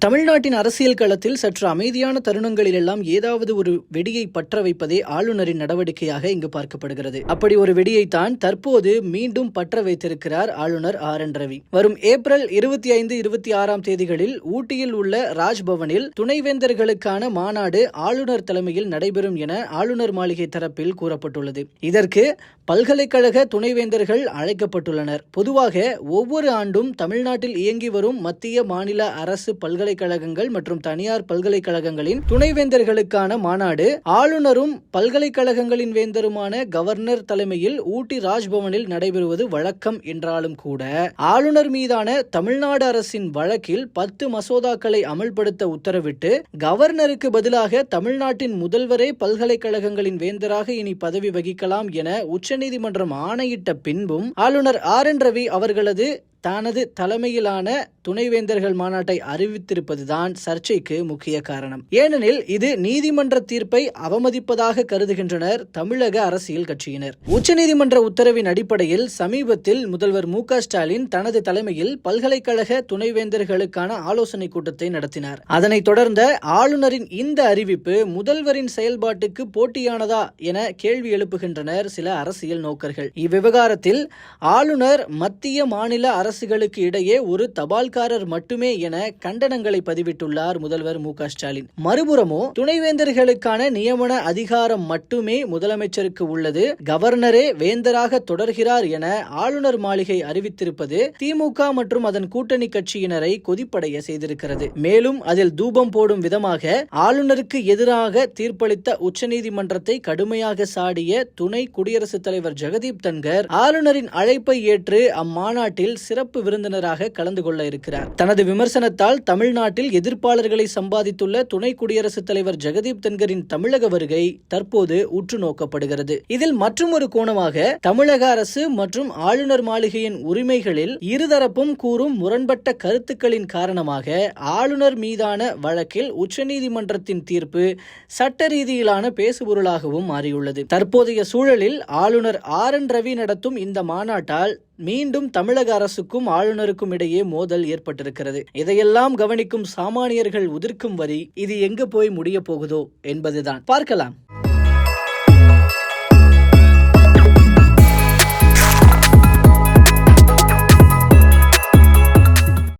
தமிழ்நாட்டின் அரசியல் களத்தில் சற்று அமைதியான தருணங்களிலெல்லாம் ஏதாவது ஒரு வெடியை பற்ற வைப்பதே ஆளுநரின் நடவடிக்கையாக இங்கு பார்க்கப்படுகிறது. அப்படி ஒரு வெடியைத்தான் தற்போது மீண்டும் பற்ற வைத்திருக்கிறார் ஆளுநர் ஆர் என் ரவி. வரும் ஏப்ரல் இருபத்தி ஐந்து இருபத்தி ஆறாம் தேதிகளில் ஊட்டியில் உள்ள ராஜ்பவனில் துணைவேந்தர்களுக்கான மாநாடு ஆளுநர் தலைமையில் நடைபெறும் என ஆளுநர் மாளிகை தரப்பில் கூறப்பட்டுள்ளது. இதற்கு பல்கலைக்கழக துணைவேந்தர்கள் அழைக்கப்பட்டுள்ளனர். பொதுவாக ஒவ்வொரு ஆண்டும் தமிழ்நாட்டில் இயங்கி வரும் மத்திய மாநில அரசு பல்கலை பல்கலைக்கழகங்கள் மற்றும் தனியார் பல்கலைக்கழகங்களின் துணைவேந்தர்களுக்கான மாநாடு ஆளுநரும் பல்கலைக்கழகங்களின் வேந்தருமான கவர்னர் தலைமையில் ஊட்டி ராஜ்பவனில் நடைபெறுவது வழக்கம் என்றாலும் கூட ஆளுநர் மீதான தமிழ்நாடு அரசின் வழக்கில் பத்து மசோதாக்களை அமல்படுத்த உத்தரவிட்டு கவர்னருக்கு பதிலாக தமிழ்நாட்டின் முதல்வரே பல்கலைக்கழகங்களின் வேந்தராக இனி பதவி வகிக்கலாம் என உச்சநீதிமன்றம் ஆணையிட்ட பின்பும் ஆளுநர் ஆர். என். ரவி அவர்களது தனது தலைமையிலான துணைவேந்தர்கள் மாநாட்டை அறிவித்திருப்பதுதான் சர்ச்சைக்கு முக்கிய காரணம். ஏனெனில் இது நீதிமன்ற தீர்ப்பை அவமதிப்பதாக கருதுகின்றனர் தமிழக அரசியல் கட்சியினர். உச்சநீதிமன்ற உத்தரவின் அடிப்படையில் சமீபத்தில் முதல்வர் மு ஸ்டாலின் தனது தலைமையில் பல்கலைக்கழக துணைவேந்தர்களுக்கான ஆலோசனை கூட்டத்தை நடத்தினார். அதனைத் தொடர்ந்த ஆளுநரின் இந்த அறிவிப்பு முதல்வரின் செயல்பாட்டுக்கு போட்டியானதா என கேள்வி எழுப்புகின்றனர் சில அரசியல் நோக்கர்கள். இவ்விவகாரத்தில் ஆளுநர் மத்திய மாநில அரசு அரசுகளுக்கு இடையே ஒரு தபால்காரர் மட்டுமே என கண்டனங்களை பதிவிட்டுள்ளார் முதல்வர் மு ஸ்டாலின். மறுபுறமோ துணைவேந்தர்களுக்கான நியமன அதிகாரம் மட்டுமே முதலமைச்சருக்கு உள்ளது. கவர்னரே வேந்தராக தொடர்கிறார் என ஆளுநர் மாளிகை அறிவித்திருப்பது திமுக மற்றும் அதன் கூட்டணி கட்சியினரை கொதிப்படைய செய்திருக்கிறது. மேலும் அதில் தூபம் போடும் விதமாக ஆளுநருக்கு எதிராக தீர்ப்பளித்த உச்சநீதிமன்றத்தை கடுமையாக சாடிய துணை குடியரசுத் தலைவர் ஜெகதீப் தன்கர் ஆளுநரின் அழைப்பை ஏற்று அம்மாநாட்டில் சிறப்பு விருந்தினராக கலந்து கொள்ள இருக்கிறார். தனது விமர்சனத்தால் தமிழ்நாட்டில் எதிர்ப்பாளர்களை சம்பாதித்துள்ள துணை குடியரசுத் தலைவர் ஜெகதீப் தன்கரின் தமிழக வருகை தற்போது உற்று நோக்கப்படுகிறது. இதில் மற்றொரு கோணமாக தமிழக அரசு மற்றும் ஆளுநர் மாளிகையின் உரிமைகளில் இருதரப்பும் கூறும் முரண்பட்ட கருத்துக்களின் காரணமாக ஆளுநர் மீதான வழக்கில் உச்சநீதிமன்றத்தின் தீர்ப்பு சட்ட ரீதியிலான பேசுபொருளாகவும் மாறியுள்ளது. தற்போதைய சூழலில் ஆளுநர் ஆர் என் ரவி நடத்தும் இந்த மாநாட்டால் மீண்டும் தமிழக அரசுக்கும் ஆளுநருக்கும் இடையே மோதல் ஏற்பட்டிருக்கிறது. இதையெல்லாம் கவனிக்கும் சாமானியர்கள் உதிர்க்கும் வரி இது எங்கு போய் முடிய போகுதோ என்பதுதான். பார்க்கலாம்.